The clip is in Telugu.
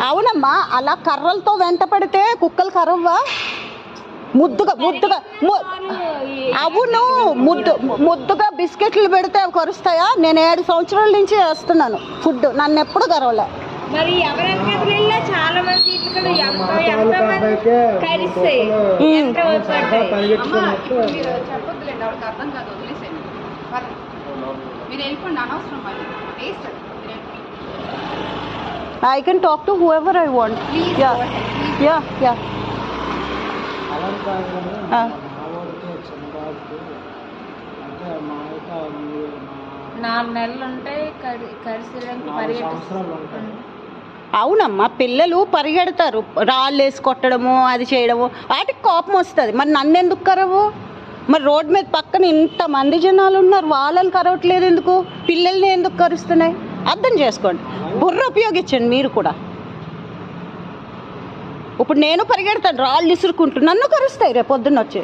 అవునమ్మా అలా కర్రలతో వెంట పడితే కుక్కలు కరవ్వా? ముద్దుగా ముద్దుగా అవును ముద్దు ముద్దుగా బిస్కెట్లు పెడితే అవి కరుస్తాయా? నేను ఏడు సంవత్సరాల నుంచి వేస్తున్నాను ఫుడ్ నన్ను ఎప్పుడు కరవలే. చాలా మంది. మీరు వెళ్ళిపోండి అనవసరం మరి. Waste can talk to whoever I want Please yeah go ahead, please. అయితే మా నాలుగు నెలలు ఉంటాయి అవునమ్మా పిల్లలు పరిగెడతారు. రాళ్ళు వేసి కొట్టడము అది చేయడము. వాటికి కోపం వస్తుంది. మరి నన్ను ఎందుకు కరవు? మరి రోడ్ మీద పక్కన ఇంతమంది జనాలు ఉన్నారు వాళ్ళని కరవట్లేదు ఎందుకు? పిల్లల్ని ఎందుకు కరుస్తున్నాయి? అర్థం చేసుకోండి. బుర్ర ఉపయోగించండి మీరు కూడా. ఇప్పుడు నేను పరిగెడతాను రాళ్ళు ఇసురుకుంటూ నన్ను కరుస్తాయి రేపు పొద్దున్న వచ్చి